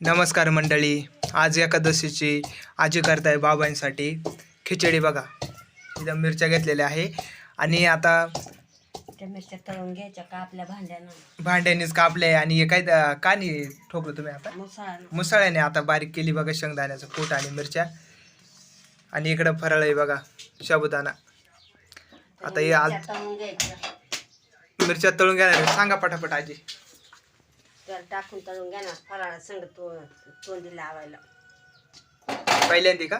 नमस्कार मंडळी. आज एकादशीची आजी करताय बाबांसाठी खिचडी बघा. इथं मिरच्या घेतलेल्या आहे. आणि आता त्या मिरच्या तळून घ्यायच्या का आपल्या भांड्यानं? भांड्यानीच कापले आणि हे काय का नाही ठोकलं तुम्ही आता? मुसाळ. मुसळ्याने आता बारीक केली बघा शेंगदाण्याचं कूट आणि मिरच्या. आणि इकडं फराळ आहे बघा साबुदाणा आता हे आज मिरच्या तळून घ्यायच्या. मिरच्या तळून आहे. सांगा पटापट आजी. तर टाकून तळून घ्या ना फराळा संग तो तोंडी लावायला. पहिल्यांदी का?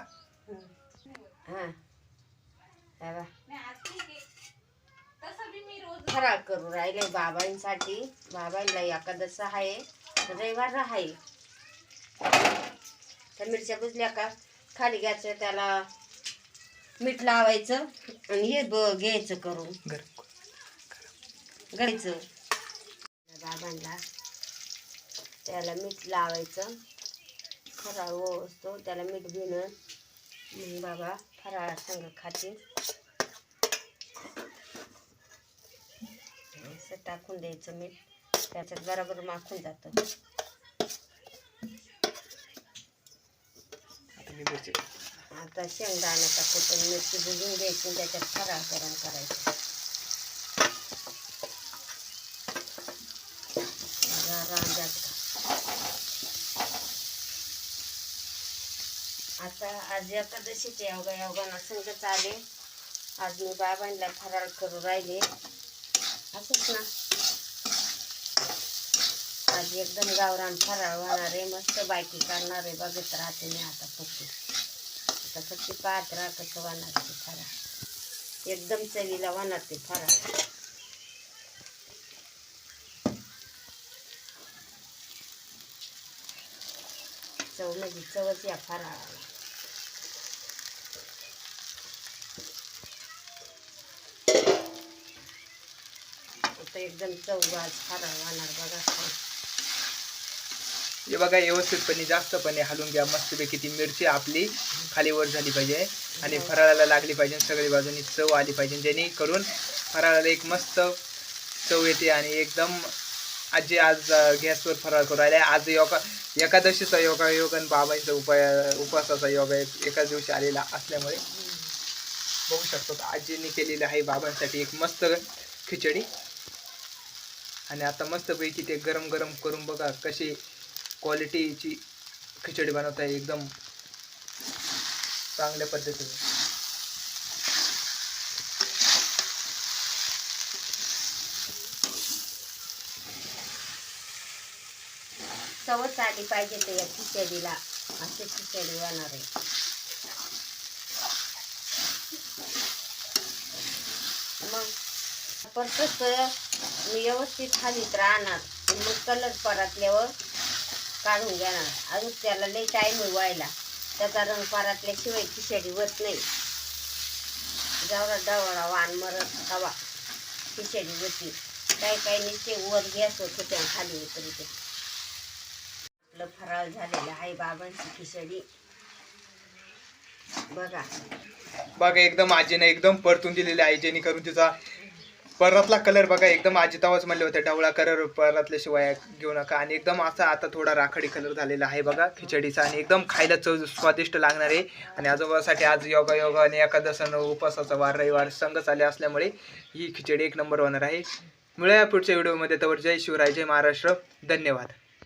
हा. बघ. फराळ करू राहिले बाबांसाठी. बाबांना एकादश आहे रविवार आहे त्या मिरच्या बुजल्या का? खाली घ्यायचं त्याला मीठ लावायचं आणि हे ब घ्यायचं करून. घ्यायचं. बाबांना त्याला मीठ लावायचं. फराळ ओसतो त्याला मीठ मग बाबा फराळा संग खाते असं टाकून द्यायचं मीठ. त्याच्यात बरोबर माखून जातं. आता शेंगदाणा टाकून मिरची बुजून घ्यायची त्याच्यात फराळ गरम करायचं बघा रांजात आता आज एकादशीचे अवघा योगाना संगत आले. आज मी बाबांना फराळ करू राहिले. असंच ना. आज एकदम गावरान फराळ होणार आहे. मस्त बायकी करणार आहे. बघत राहते मी आता फक्त. आता फक्त पाहत राहा कसं होणार ते फराळ. एकदम चवीला होणार ते फराळ. चव म्हणजे चवच या फराळाला आता एकदम चवबाज फराळ होणार बघा. हे बघा व्यवस्थितपणे जास्तपणे हलवून घ्या. मस्तपैकी ती मिरची आपली खाली वर झाली पाहिजे आणि फराळाला लागली पाहिजे सगळी बाजूनी चव आली पाहिजे. जेणेकरून फराळाला एक मस्त चव येते आणि एकदम आजी आज गॅसवर फराळ करू राहिले. आज योगा एकादशीचा योगा योग आणि बाबांचा उपाय उपवासाचा योगा एकाच दिवशी आलेला असल्यामुळे बघू शकतो. आजीने केलेलं आहे बाबांसाठी एक मस्त खिचडी. आणि आता मस्तपैकी ते गरम गरम करून बघा कशी क्वालिटीची खिचडी बनवता एकदम चांगल्या पद्धतीने. चवच आली पाहिजे ते या खिचडीला. अशी खिचडी होणार आहे. मग आपण कसं मी व्यवस्थित हालीत राहणार आणि मग कलर परातल्यावर काढून घेणार. अजून त्याला लई टाईम व्हायला. त्याचा रंग परातल्याशिवाय खिचडी होत नाही. जवळा डवळा वाण मरत हवा खिचडी होती. काही काही निश्चय वर गॅस होत होते खाली उतरते फराळ झालेला आहे बाबांची खिचडी. बघा. बघा एकदम आजीने एकदम परतून दिलेली आहे जेणेकरून तिचा परतला कलर बघा एकदम आजी तवाच म्हणले होते डवळा कलर परतल्याशिवाय घेऊ नका. आणि एकदम असा आता थोडा राखडी कलर झालेला आहे बघा खिचडीचा. आणि एकदम खायला चव स्वादिष्ट लागणार आहे. आणि आजोबासाठी आज योगा योगा आणि एकादशानं उपवासाचा वार रविवार संघ आले असल्यामुळे ही खिचडी एक नंबर होणार आहे. मिळूया पुढच्या व्हिडिओमध्ये तर जय शिवराय जय महाराष्ट्र. धन्यवाद.